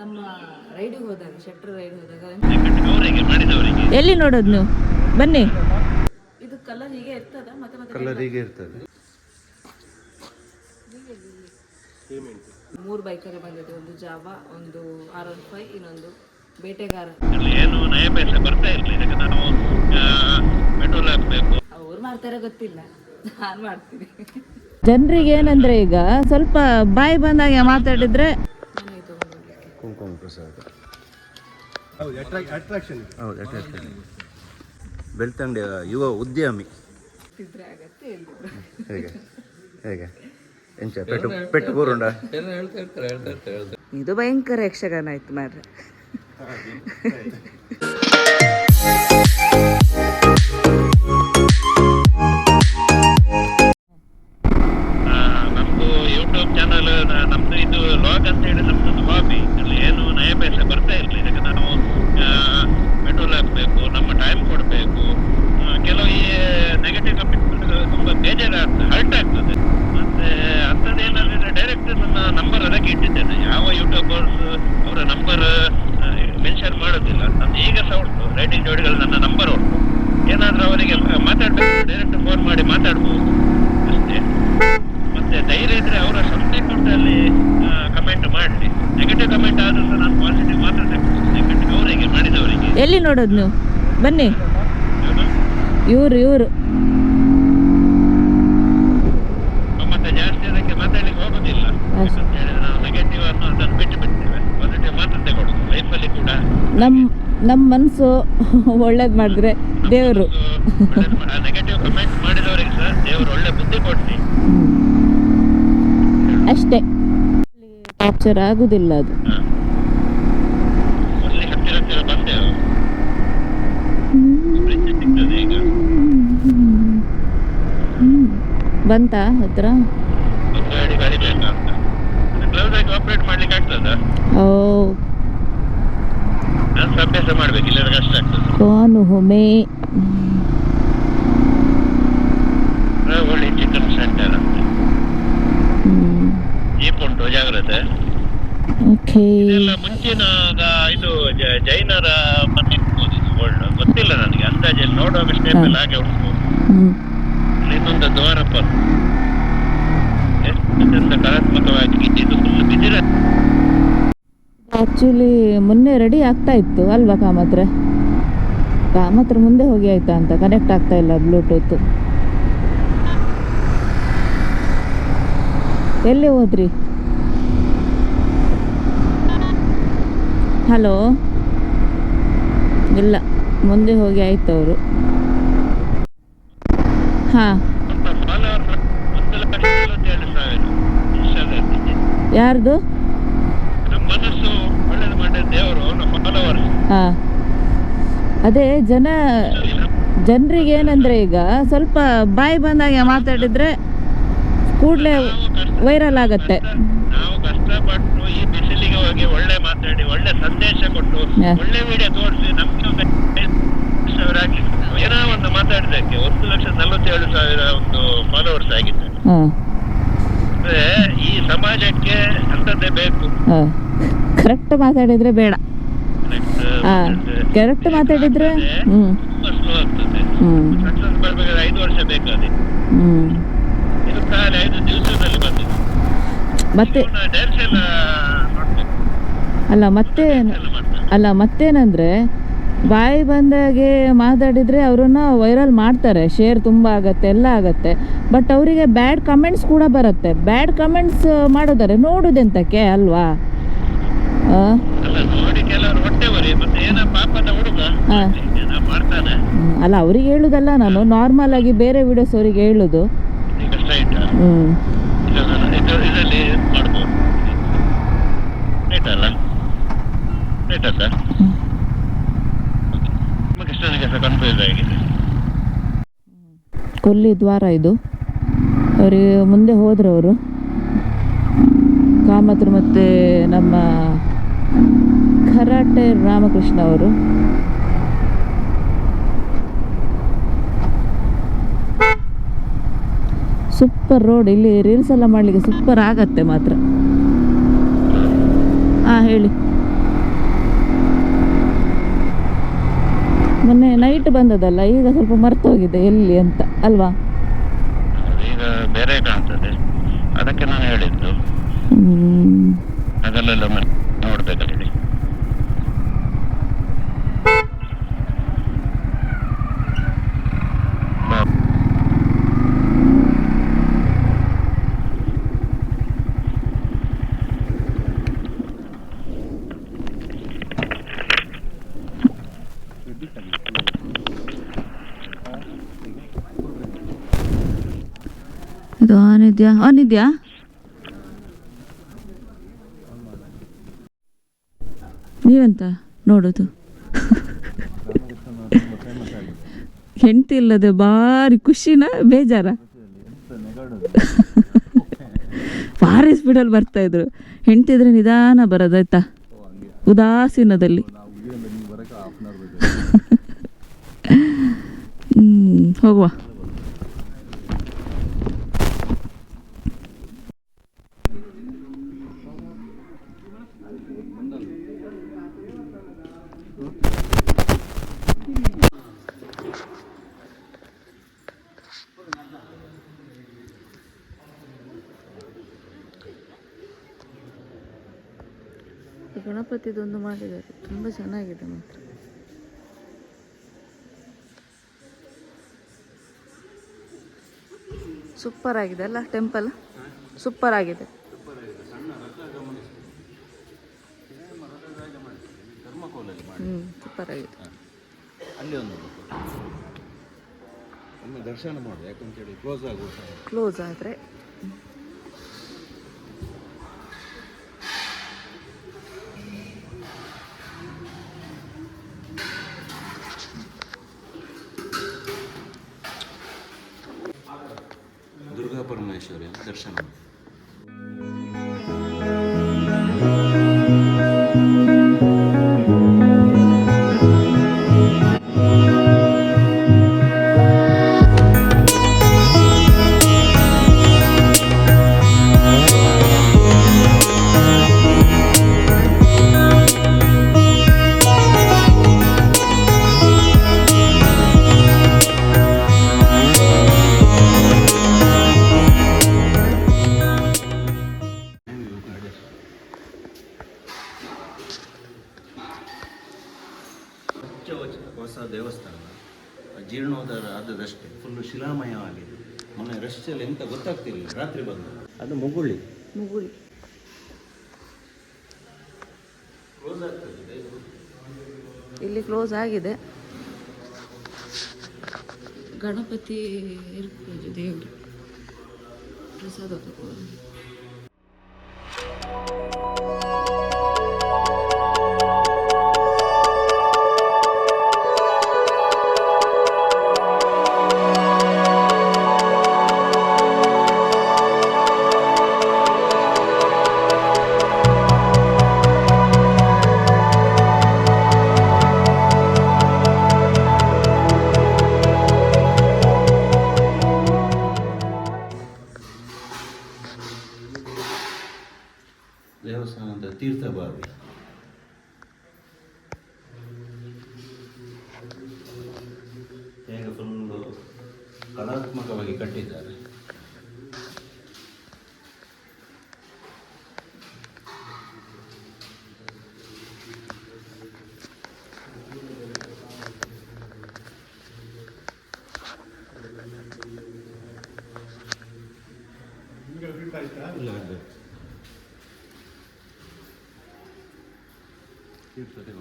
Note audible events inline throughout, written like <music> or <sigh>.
ನಮ್ಮ ರೈಡಿಗೆ ಹೋದಾಗ ಶೆಟ್ರ್ ರೈಡ್ ಹೋದಾಗ. ಎಲ್ಲಿ ನೋಡೋದು ನೀವು? ಬನ್ನಿ. ಇದು ಕಲರ್ ಹೀಗೆ ಇರ್ತದ ಮತ್ತೆ ಮತ್ತೆ ಕಲರ್ ಹೀಗೆ ಇರ್ತದೆ. ಮೂರು ಬೈಕಲ್ಲಿ ಬಂದಿದೆ ಒಂದು ಜಾವ ಒಂದು ಆರ್ ಒನ್ ಫೈವ್ ಇನ್ನೊಂದು ಬೇಟೆಗಾರ. ಅಲ್ಲಿ ಏನು ನಯ ಪೈಸೆ ಬರ್ತಾ ಇರಲಿಲ್ಲ ಇದಕ್ಕೆ ನಾವು ಪೆಟ್ರೋಲ್ ಹಾಕಬೇಕು ಅವ್ರು ಮಾಡ್ತಾರೆ ಗೊತ್ತಿಲ್ಲ ನಾನು ಮಾಡ್ತೀನಿ. ಜನರಿಗೆ ಏನಂದ್ರೆ ಈಗ ಸ್ವಲ್ಪ ಬಾಯಿ ಬಂದಾಗ ಮಾತಾಡಿದ್ರೆ ಪ್ರಸಾದ. ಹೌದು ಅಟ್ರಾಕ್ಷನ್ ಹೌದು attraction. ಬೆಳ್ತಂಗಡಿಯ ಯುವ ಉದ್ಯಮಿ. ಇದ್ರೆ ಆಗತ್ತೆ ಎಲ್ಲಿದ್ರು ಹೇಗೆ? ಹೇಗೆ? ಎಂಚ ಪೆಟ್ಟು ಪೆಟ್ಟು ಬೋರುಂಡ? ಇದು ಭಯಂಕರ ಯಕ್ಷಗಾನ ಆಯ್ತು ಮಾರ್ರೆ. ಮಾಡಲಿ ನೆಗೆಟಿವ್ ಕಮೆಂಟ್ ಆದರೂ ಸಹ ನಾನು ಪಾಸಿಟಿವ್ ಮಾತ್ರ ನೆಗೆಟಿವ್ ಅವರಿಗೆ ಮಾಡಿದವರಿಗೆ. ಎಲ್ಲಿ ನೋಡೋದು ನೀವು? ಬನ್ನಿ. ಇವರು ಇವ್ರು. ಮತ್ತೆ ಜಾಸ್ತಿ ಅದಕ್ಕೆ ಮಾತಾಡಲಿಕ್ಕೆ ಹೋಗೋದಿಲ್ಲ. ಅಂತ ಹೇಳಿದ್ರೆ ನಾವು ನೆಗೆಟಿವ್ ಅನ್ನು ಅದನ್ನು ಬಿಟ್ಟು ಬಿಡ್ತೇವೆ. ಪಾಸಿಟಿವ್ ಮಾತ್ರ ತಗೊಳ್ಳೋದು. ಲೈಫಲ್ಲಿ ಕೂಡ ನಮ್ಮ ನಮ್ಮ ಮನಸ್ಸು <laughs> ಒಳ್ಳೇದು ಮಾಡಿದ್ರೆ ದೇವರು ನೆಗೆಟಿವ್ ಕಮೆಂಟ್ ಮಾಡಿದವರಿಗೆ ಸಹ ದೇವರು ಒಳ್ಳೆ ಬುದ್ಧಿ ಕೊಡ್ಲಿ ಅಷ್ಟೇ ಟಾರ್ಚರ್ ಆಗುದಿಲ್ಲ ಅದು ಹ. ಅಲ್ಲಿ ಹತ್ತಿರ ಹತ್ತಿರ ಬಂದೆವು ಬ್ರಿಡ್ಜ್ ಸಿಗ್ತದೆ ಈಗ ಬಂತಾ ಹತ್ರ ಒಂದು ಗಾಡಿ ಕಳಿಬೇಕಾ ಅಂತ ಗ್ಲೌಸ್ ಆಗುದಿಲ್ಲ ಅದು. ಬಂತ ಹತ್ರ? ಓ. ಕಾನು ಹೊಮೆ. ಮುಂಚಿನ ಇದು ಜೈನರ ಮನೆ ಇರ್ಬೋದು ಇದು. ಗೊತ್ತಿಲ್ಲ ನನಗೆ ಅಂದಾಜಲ್ಲಿ ನೋಡುವಾಗ ಸ್ಟೇಪ್ ಎಲ್ಲ ಹಾಗೆ ಉಂಟು. ಇನ್ನೊಂದು ದ್ವಾರಪ್ಪ ಎಷ್ಟು ಚಂದ ಕಲಾತ್ಮಕವಾಗಿ ಇದು ಫುಲ್ ಬಿದಿರ ಆ್ಯಕ್ಚುಲಿ ಮೊನ್ನೆ ರೆಡಿ ಆಗ್ತಾ ಇತ್ತು ಅಲ್ವಾ ಕಾಮತ್ರ? ಕಾಮತ್ರ ಮುಂದೆ ಹೋಗಿ ಆಯ್ತಾ ಅಂತ ಕನೆಕ್ಟ್ ಆಗ್ತಾ ಇಲ್ಲ ಬ್ಲೂಟೂತ್ ಎಲ್ಲಿ ಹೋದ್ರಿ? ಹಲೋ ಇಲ್ಲ ಮುಂದೆ ಹೋಗಿ ಆಯ್ತು ಅವರು. ಹಾಂ. ಯಾರ್ದು? ಹಾಂ. ಅದೇ ಜನ ಜನರಿಗೆ ಏನಂದ್ರೆ ಈಗ ಸ್ವಲ್ಪ ಬಾಯಿ ಬಂದಾಗ ಮಾತಾಡಿದ್ರೆ ಕೂಡಲೇ ವೈರಲ್ ಆಗತ್ತೆ. ಬಿಸಿಲಿಗೆ ಒಳ್ಳೆ ಮಾತಾಡಿ ಒಳ್ಳೆ ಸಂದೇಶ ಕೊಟ್ಟು ಒಳ್ಳೆ ವಿಡಿಯೋ ತೋರಿಸಿ ನಮ್ಗೆ ಸಾವಿರ ಏನೋ ಒಂದು ಮಾತಾಡಿದಕ್ಕೆ ಒಂದು ಲಕ್ಷ ನಲವತ್ತೇಳು ಸಾವಿರ ಒಂದು ಫಾಲೋವರ್ಸ್ ಆಗಿದ್ದಾರೆ ಅಂದ್ರೆ ಈ ಸಮಾಜಕ್ಕೆ ಅಂತದ್ದೇ ಬೇಕು. ಕರೆಕ್ಟ್ ಮಾತಾಡಿದ್ರೆ ಬೇಡ. ಕರೆಕ್ಟ್ ಕರೆಕ್ಟ್ ಮಾತಾಡಿದ್ರೆ ತುಂಬಾ ಸ್ಲೋ ಆಗ್ತದೆ. ಸಕ್ಸಸ್ ಬರ್ಬೇಕಾದ್ರೆ ಐದು ವರ್ಷ ಬೇಕು ಹ್ಞೂ ಇದು ಕಾಲ ಐದು ದಿವಸದಲ್ಲಿ ಬಂದಿದೆ ಮತ್ತೆ ನೋಡ್ಬೇಕು ಅಲ್ಲ ಮತ್ತೆ ಅಲ್ಲ ಮತ್ತೇನಂದರೆ ಬಾಯಿ ಬಂದಾಗೆ ಮಾತಾಡಿದರೆ ಅವರನ್ನು ವೈರಲ್ ಮಾಡ್ತಾರೆ. ಶೇರ್ ತುಂಬ ಆಗುತ್ತೆ ಎಲ್ಲ ಆಗುತ್ತೆ. ಬಟ್ ಅವರಿಗೆ ಬ್ಯಾಡ್ ಕಮೆಂಟ್ಸ್ ಕೂಡ ಬರುತ್ತೆ. ಬ್ಯಾಡ್ ಕಮೆಂಟ್ಸ್ ಮಾಡೋದಾರೆ ನೋಡೋದೆಂತಕ್ಕೆ ಅಲ್ವಾ? ಅಲ್ಲ ಅವ್ರಿಗೆ ಹೇಳುದಲ್ಲ ನಾನು ನಾರ್ಮಲ್ ಆಗಿ ಬೇರೆ ವಿಡಿಯೋಸ್ ಅವ್ರಿಗೆ ಹೇಳುದು. ಹ್ಮ್. ಹ್ಞೂ ಇದರಲ್ಲಿ ಮಾಡ್ಬೋದು ರೈಟ್ ಅಲ್ಲ ರೈಟ್ ಅಲ್ಲ ನಮ್ಮ ಕೃಷ್ಣನಿಗೆ ಸಹ ಕೊಲ್ಲಿ ದ್ವಾರ ಇದು. ಅವರಿಗೆ ಮುಂದೆ ಹೋದ್ರು ಅವರು. ಕಾಮತ್ರ ಮತ್ತು ನಮ್ಮ ಕರಾಟೆ ರಾಮಕೃಷ್ಣ ಅವರು. ಸೂಪರ್ ರೋಡ್, ಇಲ್ಲಿ ರೀಲ್ಸ್ ಎಲ್ಲ ಮಾಡಲಿಕ್ಕೆ ಸೂಪರ್ ಆಗತ್ತೆ ಮಾತ್ರ. ಹಾಂ ಹೇಳಿ. ಶೀಟ್ ಬಂದದಲ್ಲ ಈಗ ಸ್ವಲ್ಪ ಮರ್ತೋಗಿದೆ ಎಲ್ಲಿ ಅಂತ ಅಲ್ವಾ? ಈಗ ಬೇರೆ ಕಾಣ್ತದೆ. ಅದಕ್ಕೆ ನಾನು ಹೇಳಿದ್ದು. ಅದಲ್ಲೆಲ್ಲ ಒಮ್ಮೆ ನೋಡ್ಬೇಕು ಹೇಳಿ ಇದು ಆನ್ ಇದೆಯಾ ಆನ್ ಇದೆಯಾ ನೀವೆಂತ ನೋಡೋದು? ಹೆಂಡತಿ ಇಲ್ಲದೆ ಭಾರಿ ಖುಷಿನ? ಬೇಜಾರ? ಭಾರಿ ಸ್ಪೀಡಲ್ಲಿ ಬರ್ತಾ ಇದ್ರು. ಹೆಂಡತಿ ಇದ್ರೆ ನಿಧಾನ ಬರೋದಾಯ್ತಾ ಉದಾಸೀನದಲ್ಲಿ. ಹ್ಞೂ ಹೋಗುವ. ಗಣಪತಿದೊಂದು ಮಾಡಿದ್ದಾರೆ. ತುಂಬ ಚೆನ್ನಾಗಿದೆ ಮಾತ್ರ. ಸೂಪರ್ ಆಗಿದೆ ಅಲ್ಲ ಟೆಂಪಲ್? ಸೂಪರ್ ಆಗಿದೆ. ಹ್ಞೂ ಸೂಪರ್ ಆಗಿದೆ. ಅಲ್ಲಿ ಒಂದು ಒಮ್ಮೆ ದರ್ಶನ ಮಾಡು ಕ್ಲೋಸ್ ಆಗುವ ಕ್ಲೋಸ್ ಆದರೆ ಅದು ಮುಗುಳಿ. ಮುಗುಳಿ. ಇಲ್ಲಿ ಕ್ಲೋಸ್ ಆಗಿದೆ. ಗಣಪತಿ ಇರ್ಬೋದು ದೇವರು. ಪ್ರಸಾದ ತಗೊಳ್ಳಿ Evlerinde. Kimse değil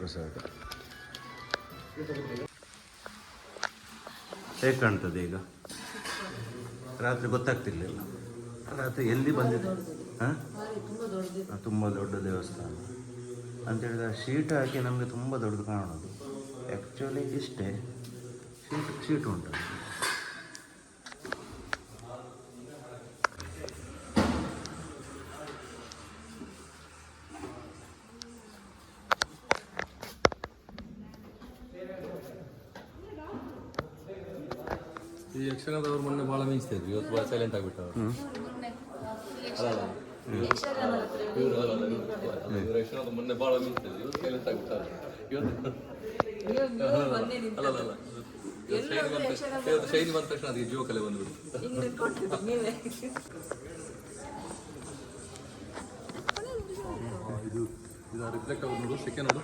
ಪ್ರಸಾದ. ಹೇಗೆ ಕಾಣ್ತದೆ ಈಗ? ರಾತ್ರಿ ಗೊತ್ತಾಗ್ತಿರ್ಲಿಲ್ಲ. ರಾತ್ರಿ ಎಲ್ಲಿ ಬಂದಿದೆ? ಹಾಂ? ತುಂಬ ದೊಡ್ಡ ದೇವಸ್ಥಾನ. ಅಂತೇಳಿದ್ರೆ ಶೀಟ್ ಹಾಕಿ ನಮಗೆ ತುಂಬ ದೊಡ್ಡದು ಕಾಣೋದು. ಆ್ಯಕ್ಚುಲಿ ಇಷ್ಟೇ. ಶೀಟ್ ಶೀಟ್ ಉಂಟು ಈ ಯಕ್ಷಗಾನದವ್ರು ಮೊನ್ನೆ ಭಾಳ ಮಿಂಚ್ತಾ ಇದ್ರು ಇವತ್ತು ಭಾಳ ಸೈಲೆಂಟ್ ಆಗ್ಬಿಟ್ಟು ಅವರು ಇವರು ಅಲ್ಲ ಅಲ್ಲ ಇವ್ರು ಇವ್ರು ಯಕ್ಷಗಾನದ ಮೊನ್ನೆ ಭಾಳ ಮಿಂಚ್ತಾ ಇದ್ರು ಇವತ್ತು ಸೈಲೆಂಟ್ ಆಗ್ಬಿಟ್ಟಾರೆ ಇವತ್ತು ಅಲ್ಲ ಅಲ್ಲ ಅಲ್ಲ ಇವತ್ತು ಶೈನಿ ಬಂದ ತಕ್ಷಣ ಅದಕ್ಕೆ ಜೀವ ಕಲೆ ನೀವೇ ಇದು ಇದು ರಿಫ್ಲೆಕ್ಟ್ ಆಗೋದು ನೋಡು ಸೆಕೆಂಡ್ ನೋಡು.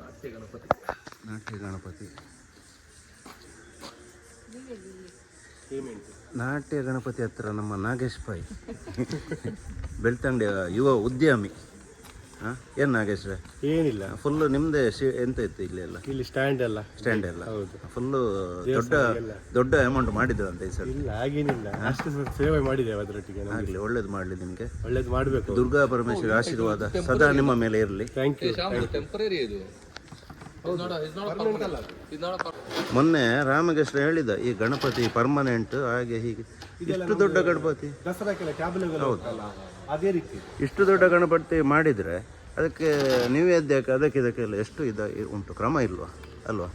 ನಾಟ್ಯ ಗಣಪತಿ. ನಾಟ್ಯ ಗಣಪತಿ. ಹತ್ರ ನಮ್ಮ ನಾಗೇಶ್ ಪೈ ಬೆಳ್ತಂಡೆ ಯುವ ಉದ್ಯಮಿ. ಹಾಂ ಏನು ನಾಗೇಶ್ ಏನಿಲ್ಲ. ಫುಲ್ಲು ನಿಮ್ಮದೇ ಎಂತ ಇತ್ತು ಇಲ್ಲಿ ಎಲ್ಲ? ಇಲ್ಲಿ ಸ್ಟ್ಯಾಂಡ್ ಎಲ್ಲ. ಸ್ಟ್ಯಾಂಡ್ ಎಲ್ಲ. ಫುಲ್ಲು ದೊಡ್ಡ ದೊಡ್ಡ ಅಮೌಂಟ್ ಮಾಡಿದ್ರು ಅಂತ ಈ ಸಲ ಇಲ್ಲ ಹಾಗೇನಿಲ್ಲ. ಅಷ್ಟು ಸೇವೆ ಮಾಡಿದ್ದೇವೆ ಅದರೊಟ್ಟಿಗೆ ಆಗಲಿ ಒಳ್ಳೇದು ಮಾಡಲಿ ನಿಮಗೆ. ಒಳ್ಳೇದು ಮಾಡಬೇಕು. ದುರ್ಗಾ ಪರಮೇಶ್ವರಿ ಆಶೀರ್ವಾದ ಸದಾ ನಿಮ್ಮ ಮೇಲೆ ಇರಲಿ. ಥ್ಯಾಂಕ್ ಯು ಟೆಂಪರರಿ ಇದು. ಮೊನ್ನೆ ರಾಮಕೃಷ್ಣ ಹೇಳಿದ ಈ ಗಣಪತಿ ಪರ್ಮನೆಂಟ್ ಹಾಗೆ ಹೀಗೆ. ಇಷ್ಟು ದೊಡ್ಡ ಗಣಪತಿ? ಅದೇ ರೀತಿ. ಇಷ್ಟು ದೊಡ್ಡ ಗಣಪತಿ ಮಾಡಿದರೆ ಅದಕ್ಕೆ ನೈವೇದ್ಯಕ್ಕೆ ಅದಕ್ಕೆ ಇದಕ್ಕೆಲ್ಲ ಎಷ್ಟು ಇದ ಉಂಟು ಕ್ರಮ ಇಲ್ವಾ? ಅಲ್ವಾ?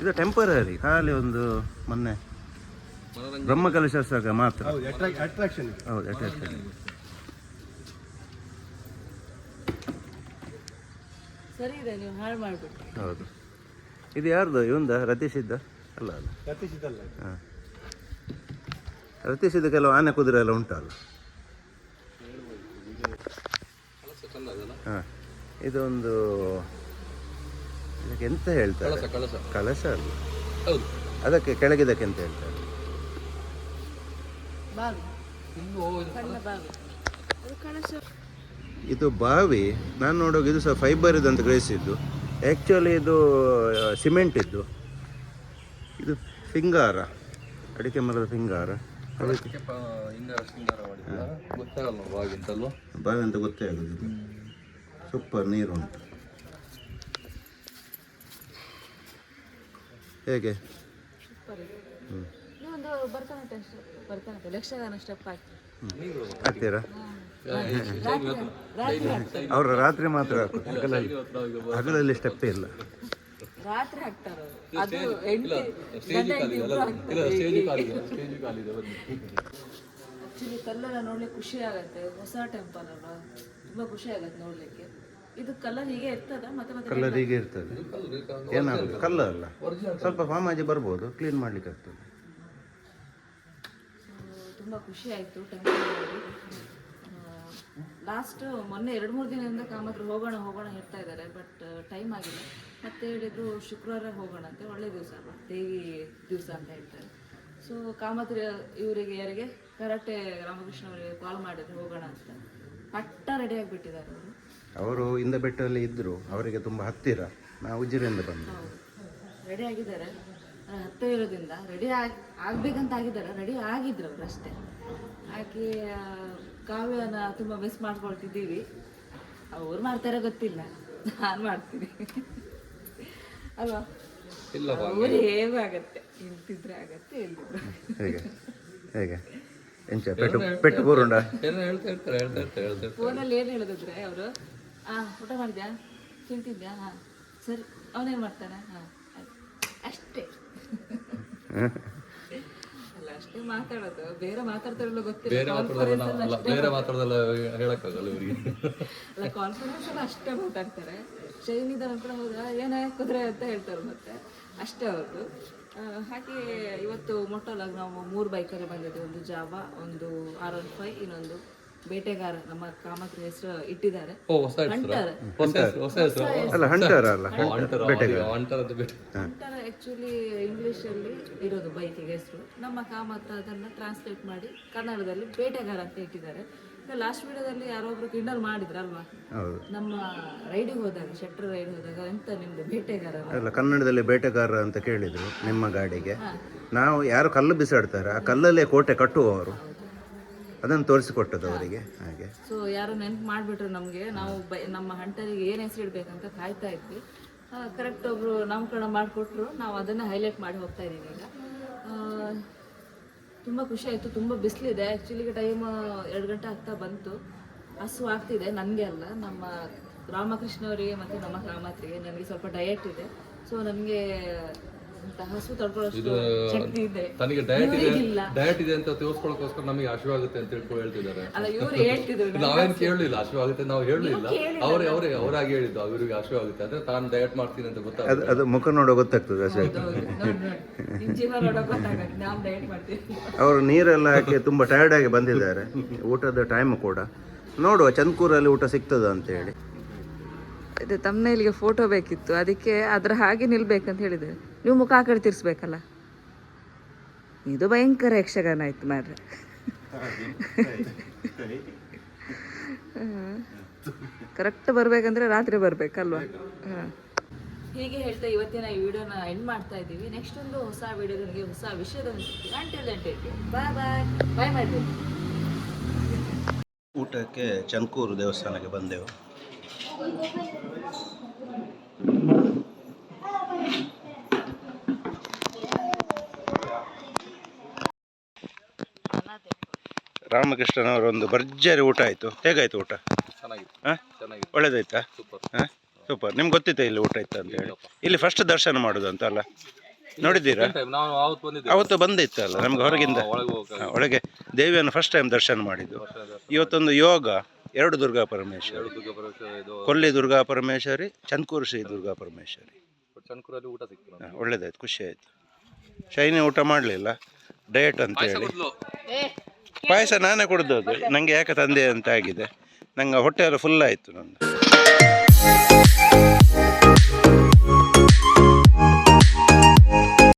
ಇದು ಟೆಂಪರರಿ ಖಾಲಿ ಒಂದು ಮೊನ್ನೆ ಬ್ರಹ್ಮಕಲಶಾಸ್ತ್ರ ಮಾತ್ರ. ಹೌದು ಅಟ್ರಾಕ್ಷನ್ ಹೌದು attraction. ಸರಿ ಇದೆ ನೀವು ಹಾಳು ಮಾಡಿಬಿಟ್ಟು ಹೌದು. ಇದು ಯಾರ್ದು? ಇವಂದ? ರತೀಶ್ ಇದ್ದ ಅಲ್ಲ. ಅಲ್ಲ ಹಾಂ. ರತೀಶ್ ಇದ್ದ ಕೆಲವು ಆನೆ ಕುದುರೆ ಎಲ್ಲ ಉಂಟಲ್ಲ ಹಾಂ. ಇದೊಂದು ಇದಕ್ಕೆ ಎಂತ ಹೇಳ್ತಾರೆ? ಕಳಸ ಕಳಸ. ಅಲ್ಲ. ಹೌದು. ಅದಕ್ಕೆ ಕೆಳಗಿದಕ್ಕೆ ಎಂತ ಹೇಳ್ತಾರೆ? ಬಾವಿ. ಕಳಶ ಇದು ಬಾವಿ ನಾನು ನೋಡುವಾಗ ಇದು ಸಹ ಫೈಬರ್ ಇದು ಅಂತ ಗ್ರಹಿಸಿದ್ದು ಆ್ಯಕ್ಚುಲಿ ಇದು ಸಿಮೆಂಟ್ ಇದ್ದು. ಇದು ಫಿಂಗಾರ ಅಡಿಕೆ ಮರದ ಫಿಂಗಾರ ಬಾವಿ ಅಂತ ಗೊತ್ತೇ ಆಗೋದಿಲ್ಲ. ಸೂಪರ್ ನೀರು ಉಂಟು. ಹೇಗೆ? ಹ್ಞೂ ಬರ್ತಾನೆ ಬರ್ತಾನೆ ಭರತನಾಟ್ಯ ಯಕ್ಷಗಾನ ಸ್ಟೆಪ್ ಹಾಕಿ. ಹಾಕ್ತೀರಾ? ಅವರು ರಾತ್ರಿ ಮಾತ್ರ. ಹಗಲಲ್ಲಿ ಹಗಲಲ್ಲಿ ಸ್ಟೆಪ್ ಇಲ್ಲ. ರಾತ್ರಿ ಹಾಕ್ತಾರೆ. ಅದು ಆಕ್ಚುಲಿ ಕಲ್ಲೆಲ್ಲ ನೋಡ್ಲಿಕ್ಕೆ ಖುಷಿ ಆಗತ್ತೆ. ಹೊಸ ಟೆಂಪಲ್ ಅಲ್ವಾ? ತುಂಬಾ ಖುಷಿ ಆಗತ್ತೆ ನೋಡ್ಲಿಕ್ಕೆ. ಇದು ಕಲರ್ ಹೀಗೆ ಇರ್ತದ? ಮತ್ತೆ ಮತ್ತೆ ಕಲ್ಲರ್ ಹೀಗೆ ಇರ್ತದೆ. ಏನಾಗುತ್ತೆ ಕಲ್ಲರ್ ಅಲ್ಲ. ಸ್ವಲ್ಪ ಫಾಮಾಜಿ ಬರ್ಬೋದು ಕ್ಲೀನ್ ಮಾಡ್ಲಿಕ್ಕೆ ಆಗ್ತದೆ. ತುಂಬಾ ಖುಷಿ ಆಯ್ತು ಟೆಂಪಲ್ ನೋಡಿ ಲಾಸ್ಟ್ ಮೊನ್ನೆ ಎರಡು ಮೂರು ದಿನದಿಂದ ಕಾಮತ್ರ ಹೋಗೋಣ ಹೋಗೋಣ ಹೇಳ್ತಾ ಇದ್ದಾರೆ ಬಟ್ ಟೈಮ್ ಆಗಿಲ್ಲ ಮತ್ತೆ ಹೇಳಿದ್ರು ಶುಕ್ರವಾರ ಹೋಗೋಣ ಅಂತ ಒಳ್ಳೆ ದಿವಸ ಅಲ್ವಾ? ದೇವಿ ದಿವಸ ಅಂತ ಹೇಳ್ತಾರೆ. ಸೊ ಕಾಮತ್ರಿ ಇವರಿಗೆ ಯಾರಿಗೆ? ಕರಾಟೆ ರಾಮಕೃಷ್ಣ ಅವರಿಗೆ ಕಾಲ್ ಮಾಡಿದ್ರು ಹೋಗೋಣ ಅಂತ. ಪಟ್ಟ ರೆಡಿ ಆಗಿಬಿಟ್ಟಿದ್ದಾರೆ ಅವರು. ಅವರು ಇಂದ ಬೆಟ್ಟದಲ್ಲಿ ಇದ್ದರು ಅವರಿಗೆ ತುಂಬ ಹತ್ತಿರ. ನಾವು ಉಜ್ಜಿರಿಂದ ಬಂದು. ರೆಡಿ ಆಗಿದ್ದಾರೆ. ಹತ್ತು ಹತ್ತ ಇರೋದ್ರಿಂದ ರೆಡಿ ಆಗಿ ಆಗಬೇಕಂತ ಆಗಿದ್ದಾರೆ. ರೆಡಿ ಆಗಿದ್ರು ಅವರು ಅಷ್ಟೇ. ಹಾಗೆ ಕಾವ್ಯನ ತುಂಬ ಮಿಸ್ ಮಾಡ್ಕೊಳ್ತಿದ್ದೀವಿ. ಅವ್ರು ಮಾಡ್ತಾರೆ ಗೊತ್ತಿಲ್ಲ. ನಾನು ಮಾಡ್ತೀನಿ. ಅಲ್ವಾ? ಇಲ್ಲ ಅವ್ರು ಹೇಗೂ ಆಗತ್ತೆ. ಇಲ್ತಿದ್ರೆ ಆಗತ್ತೆ ಇಲ್ಲ ಹೇಗೆ? ಹೇಗೆ? ಎಂಚ ಪೆಟ್ಟು ಪೆಟ್ಟು ಕೂರುಂಡ ಏನೋ ಹೇಳ್ತಾ ಇರ್ತಾರೆ ಹೇಳ್ತಾ ಇರ್ತಾರೆ ಹೇಳ್ತಾ ಇರ್ತಾರೆ. ಫೋನಲ್ಲಿ ಏನು ಹೇಳಿದ್ರೆ ಅವರು? ಆ ಊಟ ಮಾಡಿದ್ಯಾ? ತಿಂತಿದ್ಯಾ? ಹಾ ಸರಿ. ಅವನೇನು ಮಾಡ್ತಾನೆ? ಹಾಂ ಅಷ್ಟೇ. ಅಷ್ಟೇ ಮಾತಾಡೋದು. ಬೇರೆ ಮಾತಾಡ್ತಾರಲ್ಲ ಗೊತ್ತಿಲ್ಲ. ಬೇರೆ ಮಾತಾಡೋದಲ್ಲ ಅಲ್ಲ ಬೇರೆ ಮಾತಾಡೋದಲ್ಲ ಹೇಳಕ್ಕಾಗಲ್ಲ ಇವರಿಗೆ. ಅಲ್ಲ ಕಾನ್ಫಿಡೆನ್ಸ್ ಎಲ್ಲ ಅಷ್ಟೇ ಮಾತಾಡ್ತಾರೆ. ಶೈನಿದ ಕೂಡ ಹೌದಾ ಏನೇ ಕುದುರೆ ಅಂತ ಹೇಳ್ತಾರೆ ಮತ್ತೆ. ಅಷ್ಟೇ ಅವ್ರದ್ದು. ಹಾಗೆ ಇವತ್ತು ಮೊಟ್ಟಲಾಗ ನಾವು ಮೂರು ಬೈಕಲ್ಲಿ ಬಂದಿದ್ದೆ ಒಂದು ಜಾವ ಒಂದು ಆರ್ ಒನ್ ಫೈವ್ ಇನ್ನೊಂದು ಬೇಟೆಗಾರ ನಮ್ಮ ಕಾಮತ್ರ ಹೆಸರು ಇಟ್ಟಿದ್ದಾರೆ. ಓ ಹೊಸ ಹೆಸರು? ಹೊಸ ಹೆಸರು ಹೊಸ ಹೆಸರು ಅಲ್ಲ ಹಂಟರ್ ಅಲ್ಲ ಬೇಟೆಗಾರ. ಅಂತರ ಆ್ಯಕ್ಚುಲಿ ಇಂಗ್ಲೀಷಲ್ಲಿ ಇರೋದು ಬೈಕಿಗೆ ಹೆಸರು. ನಮ್ಮ ಕಾಮತ್ರ ಅದನ್ನ ಟ್ರಾನ್ಸ್ಲೇಟ್ ಮಾಡಿ ಕನ್ನಡದಲ್ಲಿ ಬೇಟೆಗಾರ ಅಂತ ಇಟ್ಟಿದ್ದಾರೆ. ಲಾಸ್ಟ್ ವಿಡಿಯೋದಲ್ಲಿ ಒಬ್ರು ಕಿಂಡಲ್ ಮಾಡಿದ್ರಲ್ವಾ? ಹೌದು. ನಮ್ಮ ರೈಡಿಗೆ ಹೋದಾಗ ಶೆಟ್ರ್ ರೈಡ್ ಹೋದಾಗ ಎಂತ ನಿಮ್ದು ಬೇಟೆಗಾರ ಅಲ್ಲ ಕನ್ನಡದಲ್ಲಿ ಬೇಟೆಗಾರ ಅಂತ ಕೇಳಿದ್ರು ನಿಮ್ಮ ಗಾಡಿಗೆ. ನಾವು ಯಾರು ಕಲ್ಲು ಬಿಸಾಡ್ತಾರೆ ಆ ಕಲ್ಲಲ್ಲೇ ಕೋಟೆ ಕಟ್ಟುವವರು. ಅದನ್ನು ತೋರಿಸಿಕೊಟ್ಟದ್ದು ಅವರಿಗೆ. ಹಾಗೆ. ಸೊ ಯಾರೋ ನೆನ್ಪು ಮಾಡಿಬಿಟ್ರು ನಮಗೆ. ನಾವು ನಮ್ಮ ಹಂಟರಿಗೆ ಏನು ಹೆಸರು ಇಡಬೇಕಂತ ಕಾಯ್ತಾ ಇದ್ವಿ. ಕರೆಕ್ಟ್ ಒಬ್ರು ನಾಮಕರಣ ಮಾಡಿಕೊಟ್ರು. ನಾವು ಅದನ್ನು ಹೈಲೈಟ್ ಮಾಡಿ ಹೋಗ್ತಾ ಇದ್ದೀವಿ ಈಗ. ತುಂಬ ಖುಷಿ ಆಯಿತು. ತುಂಬ ಬಿಸಿಲಿದೆ. ಆ್ಯಕ್ಚುಲಿಗೆ ಟೈಮ್ ಎರಡು ಗಂಟೆ ಆಗ್ತಾ ಬಂತು. ಹಸು ಆಗ್ತಿದೆ. ನನಗೆ ಅಲ್ಲ. ನಮ್ಮ ರಾಮಕೃಷ್ಣ ಅವರಿಗೆ ಮತ್ತು ನಮ್ಮ ಕಾಮತ್ರಿಗೆ ನನಗೆ ಸ್ವಲ್ಪ ಡಯಟ್ ಇದೆ. ಸೊ ನನಗೆ ಹಸು ಇದೆ ತನಗೆ ಡಯಟ್ ಇದೆ? ಡಯಟ್ ಇದೆ ಅಂತ ತೋರಿಸ್ಕೊಳ್ಳೋಕೋಸ್ಕರ ನಮಗೆ ಹಸಿವಾಗುತ್ತೆ ಅಂತ ತಿಳ್ಕೊಂಡು ಹೇಳ್ತಿದ್ದಾರೆ. ಅಲ್ಲ ಇವ್ರು ಹೇಳ್ತಿದ್ರು ನಾವೇನ್ ಕೇಳಲಿಲ್ಲ ಹಸಿವಾಗುತ್ತೆ ನಾವು ಹೇಳಲಿಲ್ಲ. ಅವರೇ ಅವರೇ ಅವರಾಗಿ ಹೇಳಿದ್ದು ಅವರಿಗೆ ಹಸಿವಾಗುತ್ತೆ ಅಂದ್ರೆ ತಾನು ಡಯಟ್ ಮಾಡ್ತೀನಿ ಅಂತ ಅದು ಗೊತ್ತಾಗುತ್ತೆ. ಅದು ಮುಖ ನೋಡೋ ಗೊತ್ತಾಗ್ತದೆ ಅಷ್ಟೇ. ನೋಡಿ ನೋಡಿ ಜೀವ ನೋಡೋಕೆ ಗೊತ್ತಾಗತ್ತೆ ಡಯಟ್ ಮಾಡ್ತೀವಿ ಅವರು ನೀರೆಲ್ಲ ಹಾಕಿ ತುಂಬಾ ಟಯರ್ಡ್ ಆಗಿ ಬಂದಿದ್ದಾರೆ. ಊಟದ ಟೈಮ್ ಕೂಡ. ನೋಡುವ ಚಂದ್ಕೂರಲ್ಲಿ ಊಟ ಸಿಗ್ತದ ಅಂತ ಹೇಳಿ. ಇದು ತಮ್ಮನೇಲಿಗೆ ಫೋಟೋ ಬೇಕಿತ್ತು ಅದಕ್ಕೆ ಅದ್ರ ಹಾಗೆ ನಿಲ್ಬೇಕಂತ ಹೇಳಿದೆ ನೀವು ಮುಖ ಆ ಕಡೆ ತಿರ್ಸ್ಬೇಕಲ್ಲ? ಇದು ಭಯಂಕರ ಯಕ್ಷಗಾನ ಆಯ್ತು ಮಾಡ್ರೆ ಕರೆಕ್ಟ್ <laughs> ಬರ್ಬೇಕಂದ್ರೆ ರಾತ್ರಿ ಬರ್ಬೇಕಲ್ವಾ? ಹಾಂ. ಹೀಗೆ ಹೇಳ್ತಾ ಇವತ್ತಿನ ಈ ವಿಡಿಯೋನ ಎಂಡ್ ಮಾಡ್ತಾ ಇದ್ದೀವಿ. ನೆಕ್ಸ್ಟ್ ಒಂದು ಹೊಸ ವಿಡಿಯೋದೊಂದಿಗೆ ಹೊಸ ವಿಷಯದೊಂದಿಗೆ ಅಂಟಿಲ್ ಬಾಯ್ ಬಾಯ್ ಬಾಯ್ ಮಾಡಿ ಊಟಕ್ಕೆ ಚಂಕೂರು ದೇವಸ್ಥಾನಕ್ಕೆ ಬಂದೆವು. ರಾಮಕೃಷ್ಣನವರ ಒಂದು ಭರ್ಜರಿ ಊಟ ಆಯಿತು. ಹೇಗಾಯ್ತು ಊಟ? ಚೆನ್ನಾಗಿತ್ತು ಹಾಂ? ಚೆನ್ನಾಗಿತ್ತು ಒಳ್ಳೇದಾಯ್ತಾ? ಸೂಪರ್. ಹಾಂ? ಸೂಪರ್. ನಿಮ್ಗೆ ಗೊತ್ತಿತ್ತಾ ಇಲ್ಲಿ ಊಟ ಇತ್ತು ಅಂತ ಹೇಳಿ? ಇಲ್ಲಿ ಫಸ್ಟ್ ದರ್ಶನ ಮಾಡೋದು ಅಂತ ಅಲ್ಲ? ನೋಡಿದ್ದೀರಾ? ನಾವು ಅವತ್ತು ಅವತ್ತು ಬಂದಿತ್ತಲ್ಲ ನಮ್ಗೆ ಹೊರಗಿಂದ. ಒಳಗೆ ದೇವಿಯನ್ನು ಫಸ್ಟ್ ಟೈಮ್ ದರ್ಶನ ಮಾಡಿದ್ದು. ಇವತ್ತೊಂದು ಯೋಗ ಎರಡು ದುರ್ಗಾ ಪರಮೇಶ್ವರಿ. ಕೊಲ್ಲಿ ದುರ್ಗಾ ಪರಮೇಶ್ವರಿ ಚಂದ್ಕೂರು ಶ್ರೀ ದುರ್ಗಾ ಪರಮೇಶ್ವರಿ. ಊಟ ಸಿಕ್ತು. ಒಳ್ಳೇದಾಯ್ತು. ಖುಷಿ ಆಯಿತು. ಶೈನಿ ಊಟ ಮಾಡಲಿಲ್ಲ? ಡಯಟ್ ಅಂತ ಹೇಳಿ. ಪಾಯಸ ನಾನೇ ಕುಡ್ದು ಅದು ನನಗೆ ಯಾಕೆ ತಂದೆ ಅಂತ ಆಗಿದೆ. ನಂಗೆ ಹೊಟ್ಟೆ ಎಲ್ಲ ಫುಲ್ ಆಯಿತು ನಂದು.